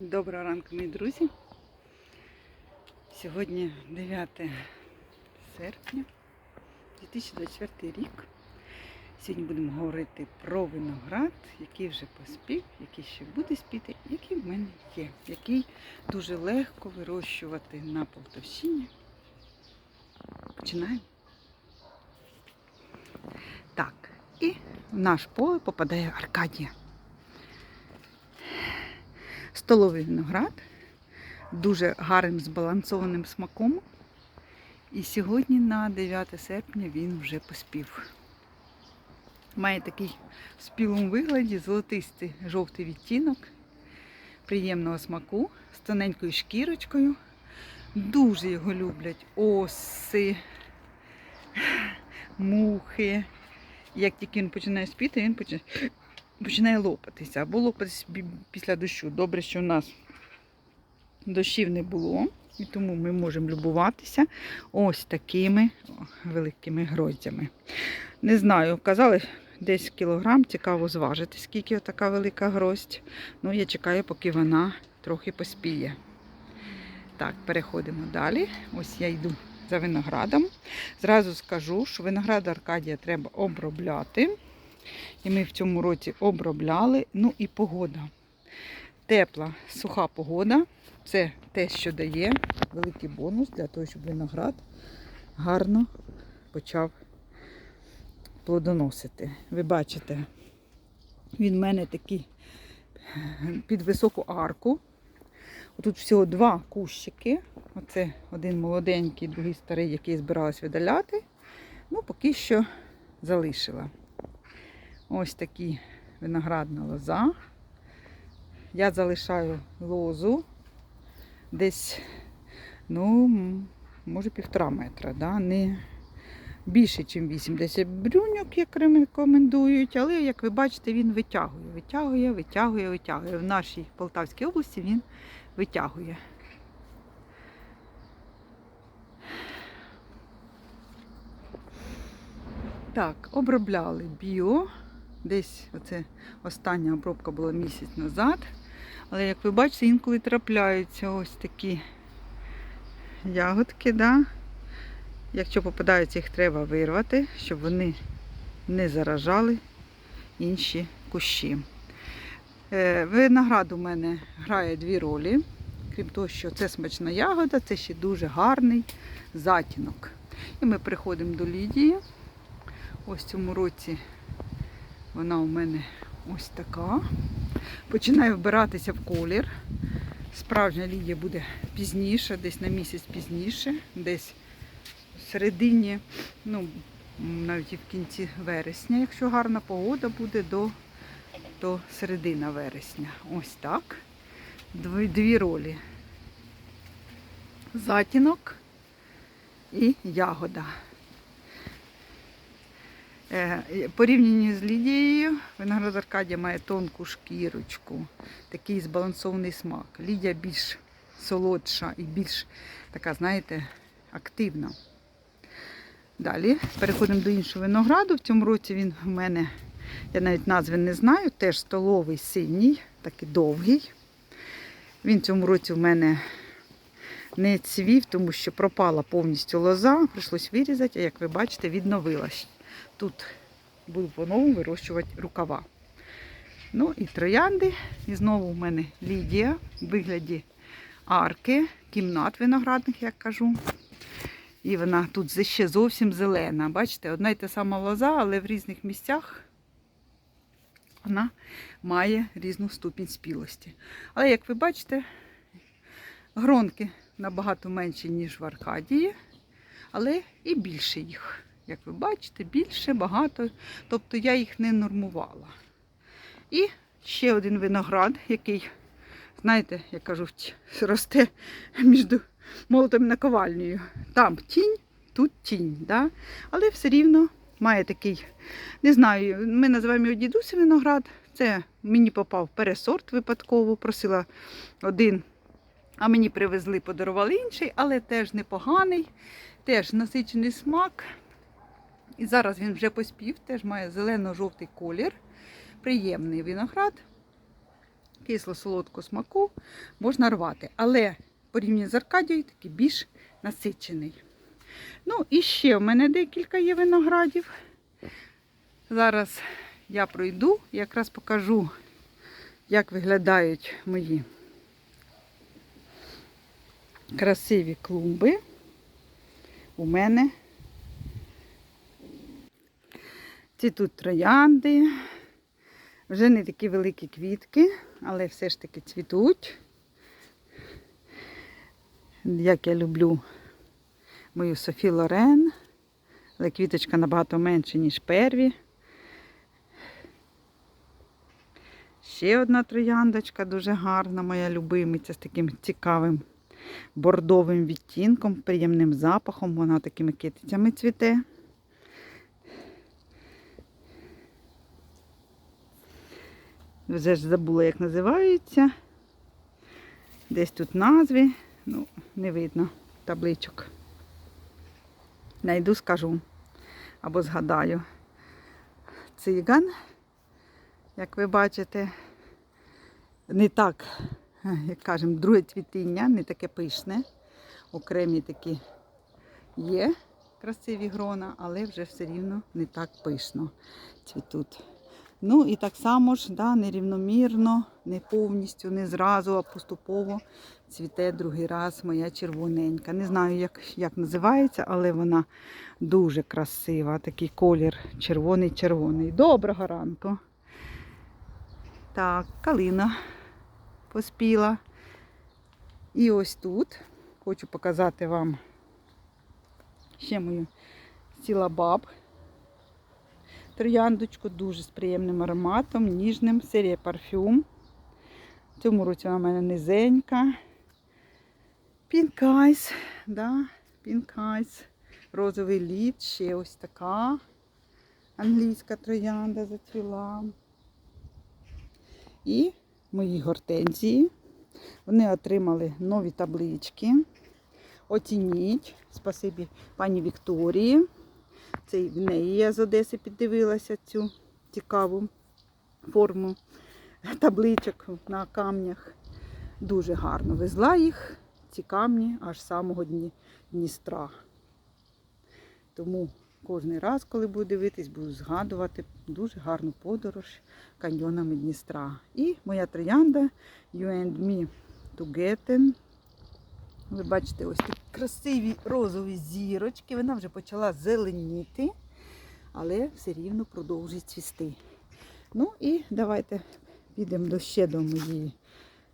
Доброго ранку, мої друзі. Сьогодні 9 серпня 2024 рік. Сьогодні будемо говорити про виноград, який вже поспів, який ще буде спіти, який в мене є, який дуже легко вирощувати на Полтавщині. Починаємо. Так, і в наш поле попадає Аркадія. Столовий виноград, дуже гарним збалансованим смаком. І сьогодні на 9 серпня він вже поспів. Має такий в спілому вигляді золотистий жовтий відтінок, приємного смаку, з тоненькою шкірочкою. Дуже його люблять оси, мухи. Як тільки він починає спіти, він починає починає лопатися. Або лопатися бі- після дощу. Добре, що в нас дощів не було, і тому ми можемо любуватися ось такими великими гроздями. Не знаю, казали десь кілограм, цікаво зважити, скільки така велика гроздь. Ну, я чекаю, поки вона трохи поспіє. Так, переходимо далі. Ось я йду за виноградом. Зразу скажу, що виноград Аркадія треба обробляти. І ми в цьому році обробляли. Ну і погода. Тепла, суха погода. Це те, що дає великий бонус для того, щоб виноград гарно почав плодоносити. Ви бачите, він в мене такий під високу арку. Тут всього два кущики. Оце один молоденький, другий старий, який збиралась видаляти. Ну, поки що залишила. Ось такі виноградна лоза. Я залишаю лозу десь, ну, може півтора метра, да? не більше, ніж 80 брюньок, як рекомендують, але, як ви бачите, він витягує, витягує, витягує, витягує. В нашій Полтавській області він витягує. Так, обробляли біо. Десь оце остання обробка була місяць назад. Але як ви бачите, інколи трапляються ось такі ягодки. Да? Якщо попадаються, їх треба вирвати, щоб вони не заражали інші кущі. Е, Виноград у мене грає дві ролі. Крім того, що це смачна ягода, це ще дуже гарний затінок. І ми приходимо до Лідії. Ось цьому році вона у мене ось така. Починає вбиратися в колір. Справжня лідія буде пізніше, десь на місяць пізніше, десь в середині, ну, навіть і в кінці вересня, якщо гарна погода буде до, до середини вересня. Ось так. Дві, дві ролі. Затінок і ягода. Е, Порівняно з Лідією, виноград Аркадія має тонку шкірочку, такий збалансований смак. Лідія більш солодша і більш така, знаєте, активна. Далі переходимо до іншого винограду. В цьому році він в мене, я навіть назви не знаю, теж столовий синій, такий довгий. Він в цьому році в мене не цвів, тому що пропала повністю лоза, прийшлось вирізати, а як ви бачите, відновилась. Тут буду по-новому вирощувати рукава. Ну і троянди. І знову в мене Лідія в вигляді арки, кімнат виноградних, як кажу. І вона тут ще зовсім зелена. Бачите, одна й та сама лоза, але в різних місцях вона має різну ступінь спілості. Але, як ви бачите, гронки набагато менші, ніж в Аркадії, але і більше їх. Як ви бачите, більше, багато. Тобто я їх не нормувала. І ще один виноград, який, знаєте, як кажуть, росте між молотом і наковальнею. Там тінь, тут тінь. Да? Але все рівно має такий, не знаю, ми називаємо його дідусь виноград. Це мені попав пересорт випадково, просила один, а мені привезли, подарували інший, але теж непоганий, теж насичений смак. І зараз він вже поспів, теж має зелено-жовтий колір. Приємний виноград. кисло-солодкого смаку можна рвати. Але порівняно з Аркадією такий більш насичений. Ну, і ще в мене декілька є виноградів. Зараз я пройду якраз покажу, як виглядають мої красиві клумби. У мене ці тут троянди. Вже не такі великі квітки, але все ж таки цвітуть. Як я люблю мою Софі Лорен. Але квіточка набагато менше, ніж перві. Ще одна трояндочка дуже гарна, моя любимиця з таким цікавим бордовим відтінком, приємним запахом. Вона такими китицями цвіте. Вже ж забула, як називаються. Десь тут назви, ну, не видно табличок. Найду, скажу. Або згадаю. Циган, як ви бачите, не так, як кажемо, друге цвітіння, не таке пишне. Окремі такі є красиві грона, але вже все рівно не так пишно цвітуть. Ну і так само ж, да, нерівномірно, не повністю, не зразу, а поступово цвіте другий раз моя червоненька. Не знаю, як, як називається, але вона дуже красива. Такий колір червоний-червоний. Доброго ранку. Так, калина поспіла. І ось тут хочу показати вам ще мою сілабаб. Трояндочку дуже з приємним ароматом, ніжним, серія парфюм. Цьому році вона в мене низенька. Eyes, да, Eyes, розовий лід, ще ось така англійська троянда зацвіла. І мої гортензії. Вони отримали нові таблички. Оцініть. Спасибі пані Вікторії. Це в неї я з Одеси піддивилася цю цікаву форму табличок на камнях. Дуже гарно везла їх, ці камні, аж самого Дні- Дністра. Тому кожен раз, коли буду дивитись, буду згадувати дуже гарну подорож каньйонами Дністра. І моя троянда You and Me Together. Ви бачите, ось такі красиві розові зірочки. Вона вже почала зеленіти, але все рівно продовжує цвісти. Ну і давайте підемо ще до моєї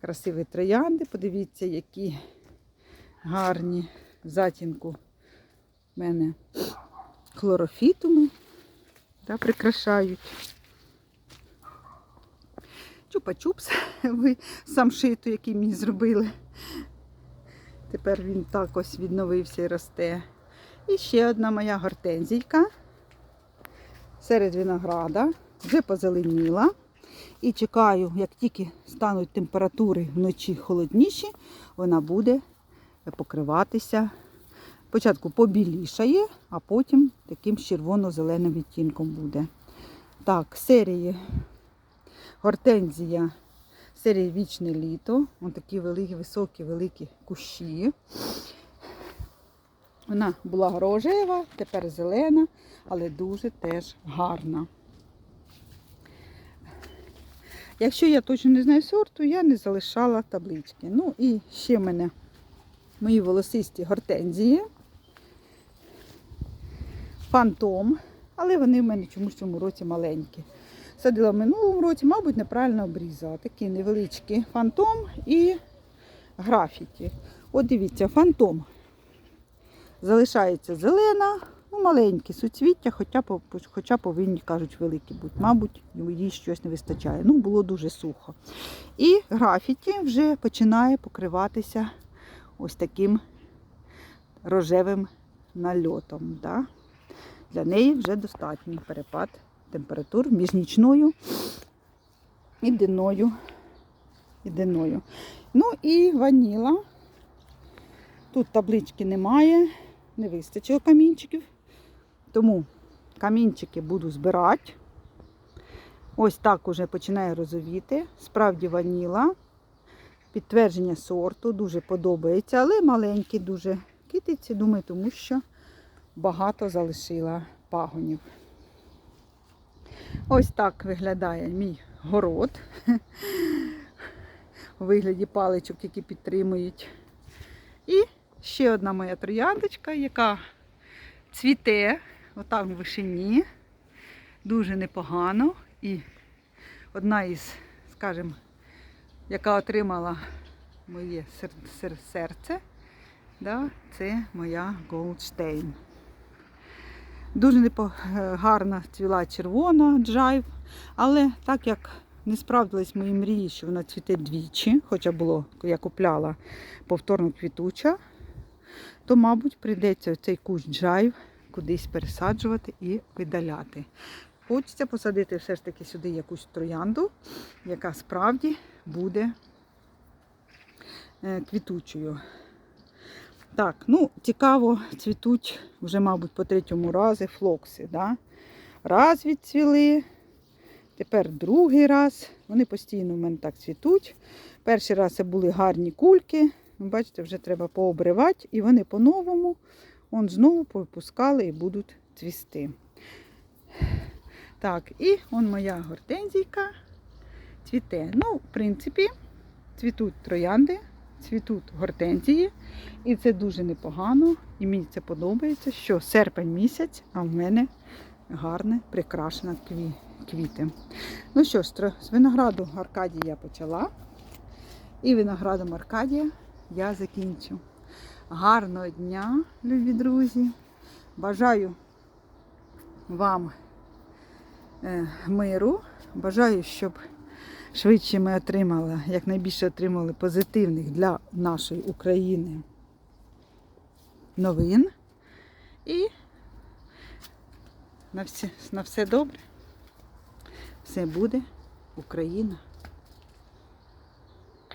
красивої троянди. Подивіться, які гарні в затінку в мене хлорофітуми та прикрашають. Чупа-чупс, ви сам шиту, який мені зробили. Тепер він так ось відновився і росте. І ще одна моя гортензійка серед винограда. Вже позеленіла. І чекаю, як тільки стануть температури вночі холодніші, вона буде покриватися. Спочатку побілішає, а потім таким червоно-зеленим відтінком буде. Так, серії гортензія серії Вічне літо. Ось такі великі, високі, великі кущі. Вона була рожева, тепер зелена, але дуже теж гарна. Якщо я точно не знаю сорту, я не залишала таблички. Ну і ще в мене мої волосисті гортензії. Фантом, але вони в мене чомусь в цьому році маленькі. Садила в минулому році, мабуть, неправильно обрізала. Такі невеличкі фантом і графіті. От дивіться, фантом залишається зелена, ну, маленькі суцвіття, хоча, хоча повинні, кажуть, великі бути. Мабуть, їй щось не вистачає. Ну, було дуже сухо. І графіті вже починає покриватися ось таким рожевим нальотом. Да? Для неї вже достатній перепад температур між нічною і денною. І денною. Ну і ваніла. Тут таблички немає, не вистачило камінчиків. Тому камінчики буду збирати. Ось так уже починає розовіти. Справді ваніла. Підтвердження сорту дуже подобається, але маленькі дуже китиці, думаю, тому що багато залишила пагонів. Ось так виглядає мій город у вигляді паличок, які підтримують. І ще одна моя трояндочка, яка цвіте отам в вишині. Дуже непогано. І одна із, скажімо, яка отримала моє сер- сер- серце, да, це моя Goldstein. Дуже непо- е, гарна цвіла червона джайв, але так як не справдились мої мрії, що вона цвіте двічі, хоча було, я купляла повторно квітуча, то, мабуть, прийдеться цей кущ джайв кудись пересаджувати і видаляти. Хочеться посадити все ж таки сюди якусь троянду, яка справді буде е, квітучою. Так, ну, цікаво, цвітуть вже, мабуть, по третьому разі флокси. Да? Раз відцвіли, тепер другий раз. Вони постійно в мене так цвітуть. Перший раз це були гарні кульки. Ви бачите, вже треба пообривати, і вони по-новому он знову повипускали і будуть цвісти. Так, і он моя гортензійка цвіте. Ну, в принципі, цвітуть троянди, цвітуть гортензії. І це дуже непогано. І мені це подобається, що серпень місяць, а в мене гарне, прикрашена кві- квіти. Ну що ж, з винограду Аркадії я почала. І виноградом Аркадія я закінчу. Гарного дня, любі друзі. Бажаю вам е, миру. Бажаю, щоб швидше ми отримали, якнайбільше отримали позитивних для нашої України новин. І на все, на все добре. Все буде. Україна